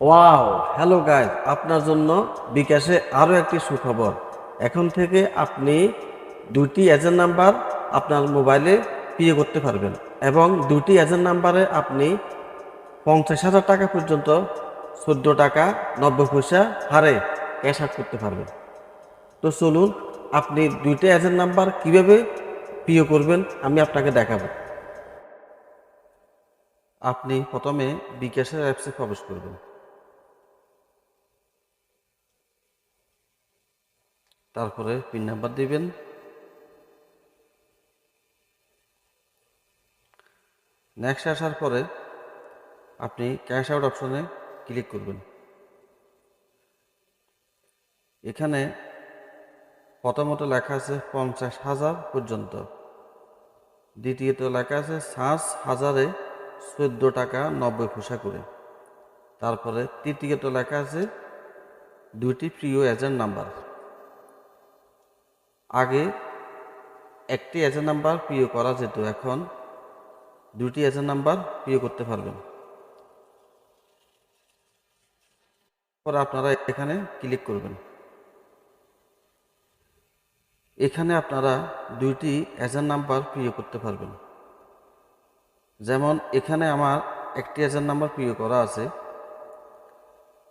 Wow, hello guys আপনার জন্য বিকাশে আরও একটি সুখবর। এখন থেকে আপনি দুটি এজেন্ট নাম্বার আপনার মোবাইলে পিএ করতে পারবেন এবং দুটি এজেন্ট নাম্বারে আপনি পঞ্চাশ হাজার টাকা পর্যন্ত চোদ্দ টাকা নব্বই পয়সা হারে ক্যাশ আউট করতে পারবেন। তো চলুন, আপনি দুইটা এজেন্ট নাম্বার কীভাবে পিও করবেন আমি আপনাকে দেখাবো। আপনি প্রথমে বিকাশের অ্যাপসে প্রবেশ করবেন। তারপরে পিন নাম্বার দিবেন। নেক্সট আসার পরে আপনি ক্যাশ আউট অপশনে ক্লিক করবেন। এখানে প্রথমত লেখা আছে পঞ্চাশ হাজার পর্যন্ত। দ্বিতীয়ত লেখা আছে পাঁচ হাজারে চোদ্দ টাকা নব্বই পয়সা করে। তারপরে তৃতীয়ত লেখা আছে দুইটি প্রিয় এজেন্ট নাম্বার আগে একটি এজেন্ট নাম্বার প্রিয় করা যেত, এখন দুটি এজেন্ট নাম্বার প্রিয় করতে পারবেন। পরে আপনারা এখানে ক্লিক করবেন। এখানে আপনারা দুইটি এজেন্ট নাম্বার প্রিয় করতে পারবেন। যেমন এখানে আমার একটি এজেন্ট নাম্বার প্রিয় করা আছে,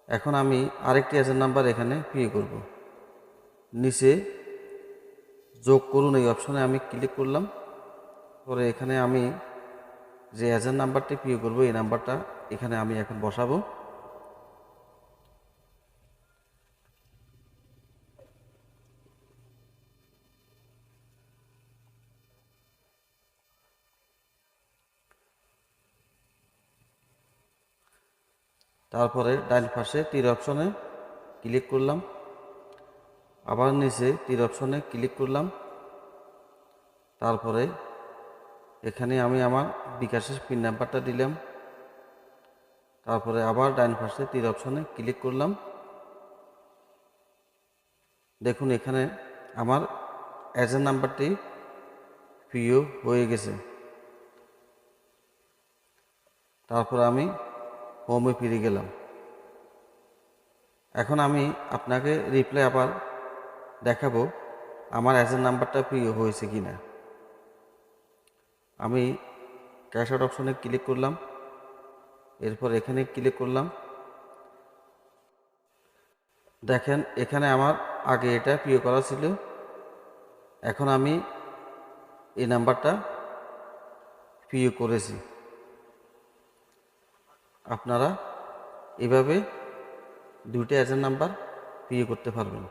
এখন আমি আরেকটি এজেন্ট নাম্বার এখানে প্রিয় করব। নিচে যোগ করুন এই অপশনে, আমি ক্লিক করলাম। পরে এখানে আমি যে এজেন্ট নাম্বারটি প্রিয় করব, এই নাম্বারটা এখানে আমি এখন বসাবো। তারপরে ডাইন পাশে তীর অপশনে ক্লিক করলাম। আবার নিচে তীর অপশনে ক্লিক করলাম। তারপরে এখানে আমি আমার বিকাশের পিন নাম্বারটা দিলাম। তারপরে আবার ডাইন পাশে তীর অপশনে ক্লিক করলাম। দেখুন এখানে আমার এজেন্ট নাম্বারটি প্রিয় হয়ে গেছে। তারপর আমি হোমে ফিরে গেলাম। এখন আমি আপনাকে রিপ্লাই আবার দেখাবো আমার অ্যাজেন্ট নাম্বারটা প্রিয় হয়েছে কি না। আমি ক্যাশ আউট অপশনে ক্লিক করলাম, এরপর এখানে ক্লিক করলাম। দেখেন, এখানে আমার আগে এটা প্রিয় করা ছিল, এখন আমি এই নাম্বারটা প্রিয় করেছি। আপনারা এভাবে দুইটা এজেন্ট নাম্বার প্রিয় করতে পারবেন।